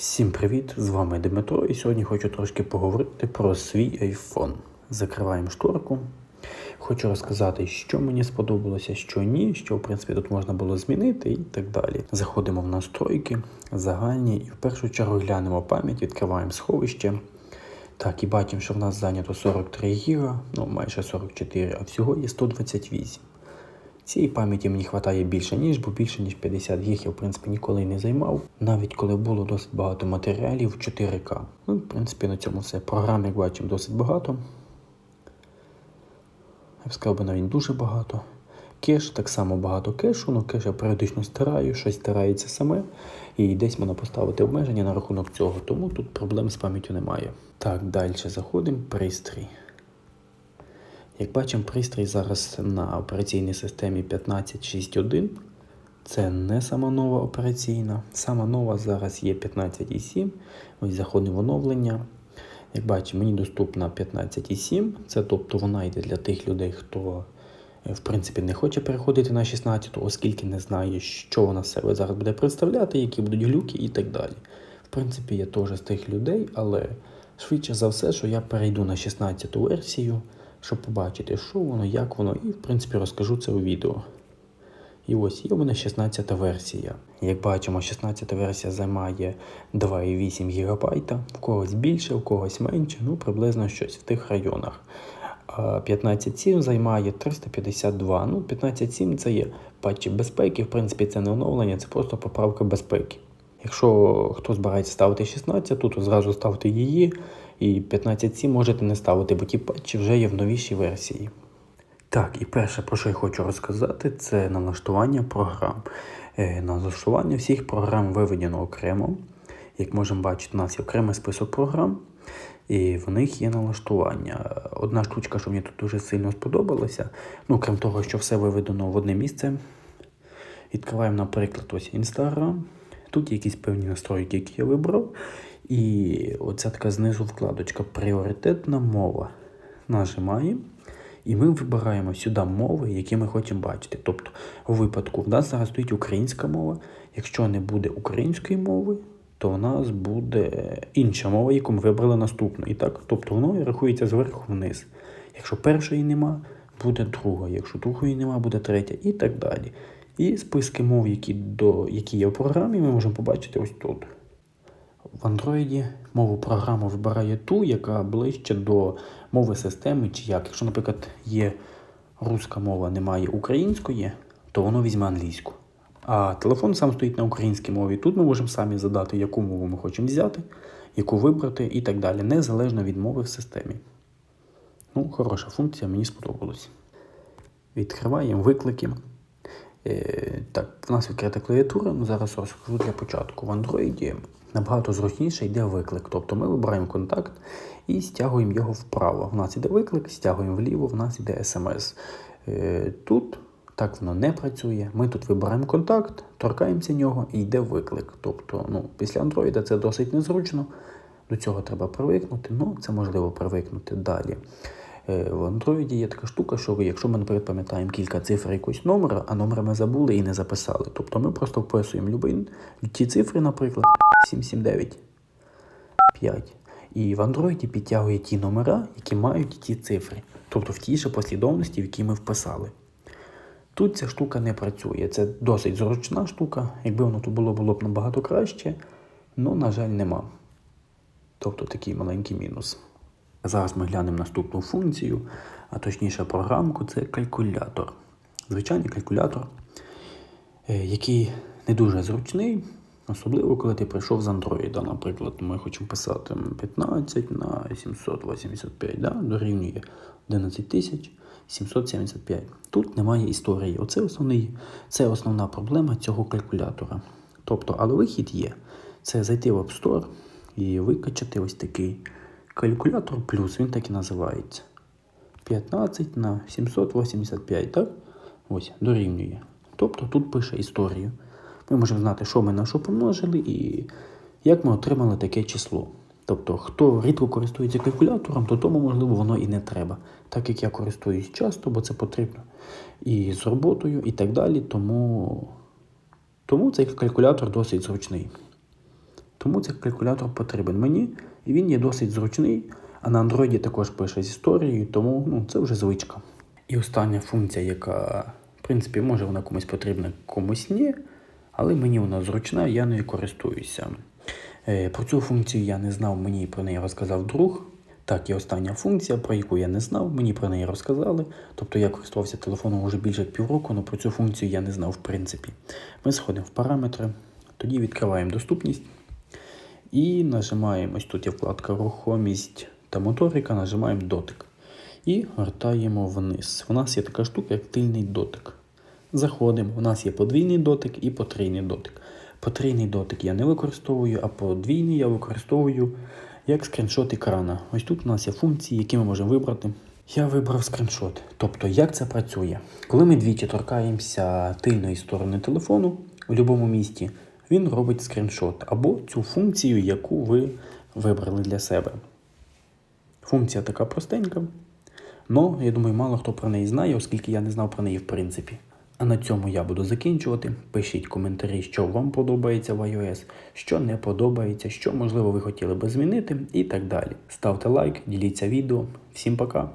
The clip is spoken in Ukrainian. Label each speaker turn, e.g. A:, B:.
A: Всім привіт! З вами Дмитро, і сьогодні хочу трошки поговорити про свій iPhone. Закриваємо шторку. Хочу розказати, що мені сподобалося, що ні, що в принципі тут можна було змінити і так далі. Заходимо в настройки, загальні, і в першу чергу глянемо пам'ять, відкриваємо сховище. Так, і бачимо, що в нас зайнято 43 ГБ, ну майже 44, а всього є 128. Цієї пам'яті мені вистачає більше, ніж, бо більше ніж 50 гіг я в принципі ніколи не займав, навіть коли було досить багато матеріалів 4К. Ну, в принципі, на цьому все. Програм, як бачимо, досить багато. Я б сказав би навіть дуже багато. Кеш, так само багато кешу, ну кеш я періодично стираю, щось стирається саме. І десь можна поставити обмеження на рахунок цього, тому тут проблем з пам'яттю немає. Так, далі заходимо. Пристрій. Як бачимо, пристрій зараз на операційній системі 15.6.1. Це не сама нова операційна. Сама нова зараз є 15.7. Ось заходимо в оновлення. Як бачимо, мені доступна 15.7. Це тобто вона йде для тих людей, хто е, в принципі не хоче переходити на 16, оскільки не знає, що вона себе зараз буде представляти, які будуть глюки і так далі. В принципі, я теж з тих людей, але швидше за все, що я перейду на 16 версію щоб побачити, що воно, як воно, і в принципі розкажу це у відео. І ось є у мене 16 версія. Як бачимо, 16 версія займає 2,8 ГБ, в когось більше, в когось менше, ну приблизно щось в тих районах. 15.7 займає 352. Ну, 15.7 це є патчі безпеки, в принципі, це не оновлення, це просто поправка безпеки. Якщо хто збирається ставити 16, то зразу ставте її. І 15.7 можете не ставити, бо ті патчі вже є в новішій версії. Так, і перше, про що я хочу розказати, це налаштування програм. Е, налаштування всіх програм виведено окремо. Як можемо бачити, у нас є окремий список програм, і в них є налаштування. Одна штучка, що мені тут дуже сильно сподобалася, ну, крім того, що все виведено в одне місце. Відкриваємо, наприклад, ось Instagram. Тут є якісь певні настройки, які я вибрав. І оця така знизу вкладочка Пріоритетна мова. Нажимаємо. І ми вибираємо сюди мови, які ми хочемо бачити. Тобто, у випадку в нас зараз стоїть українська мова. Якщо не буде української мови, то у нас буде інша мова, яку ми вибрали наступну. І так, тобто воно рахується зверху вниз. Якщо першої нема, буде друга. Якщо другої нема, буде третя і так далі. І списки мов, які до, які є в програмі, ми можемо побачити ось тут. В Android мову програма вибирає ту, яка ближче до мови системи, чи як. Якщо, наприклад, є руська мова, немає української, то воно візьме англійську. А телефон сам стоїть на українській мові. Тут ми можемо самі задати, яку мову ми хочемо взяти, яку вибрати і так далі, незалежно від мови в системі. Ну, хороша функція, мені сподобалось. Відкриваємо виклики. Е, так, в нас відкрита клавіатура, ну зараз розкажу для початку. В Android набагато зручніше йде виклик. Тобто ми вибираємо контакт і стягуємо його вправо. В нас йде виклик, стягуємо вліво, в нас йде смс. Е, тут так воно не працює. Ми тут вибираємо контакт, торкаємося нього і йде виклик. Тобто, ну, після Android це досить незручно. До цього треба привикнути, ну це можливо привикнути далі. Е, в Android є така штука, що якщо ми, наприклад, пам'ятаємо кілька цифр якогось номера, а номер ми забули і не записали. Тобто ми просто вписуємо любий, ті цифри, наприклад, 779 5. І в Android підтягує ті номера, які мають ті цифри. Тобто в тій же послідовності, в якій ми вписали. Тут ця штука не працює. Це досить зручна штука. Якби воно тут було, було б набагато краще, але, на жаль, нема. Тобто такий маленький мінус. Зараз ми глянемо наступну функцію, а точніше програмку це калькулятор. Звичайний калькулятор, е, який не дуже зручний, особливо коли ти прийшов з Android. Наприклад, ми хочемо писати 15 на 785, да? дорівнює 11775. Тут немає історії. Оце основний, це основна проблема цього калькулятора. Тобто, але вихід є. Це зайти в App Store і викачати ось такий. Калькулятор плюс, він так і називається. 15 на 785, так? Ось, дорівнює. Тобто тут пише історію. Ми можемо знати, що ми на що помножили і як ми отримали таке число. Тобто, хто рідко користується калькулятором, то тому, можливо, воно і не треба. Так як я користуюсь часто, бо це потрібно і з роботою, і так далі. Тому, тому цей калькулятор досить зручний. Тому цей калькулятор потрібен мені, і він є досить зручний. А на Android також пише з історією, тому ну, це вже звичка. І остання функція, яка, в принципі, може вона комусь потрібна, комусь ні, але мені вона зручна, я нею користуюся. Е, Про цю функцію я не знав, мені про неї розказав друг. Так, і остання функція, про яку я не знав, мені про неї розказали. Тобто я користувався телефоном вже більше півроку, але про цю функцію я не знав в принципі. Ми сходимо в параметри, тоді відкриваємо доступність і нажимаємо ось тут є вкладка рухомість та моторика, нажимаємо дотик. І гортаємо вниз. У нас є така штука, як тильний дотик. Заходимо. У нас є подвійний дотик і потрійний дотик. Потрійний дотик я не використовую, а подвійний я використовую як скріншот екрана. Ось тут у нас є функції, які ми можемо вибрати. Я вибрав скріншот. Тобто, як це працює? Коли ми двічі торкаємося тильної сторони телефону у будь-якому місці, він робить скріншот або цю функцію, яку ви вибрали для себе. Функція така простенька. Но, я думаю, мало хто про неї знає, оскільки я не знав про неї в принципі. А на цьому я буду закінчувати. Пишіть коментарі, що вам подобається в iOS, що не подобається, що можливо ви хотіли би змінити і так далі. Ставте лайк, діліться відео. Всім пока!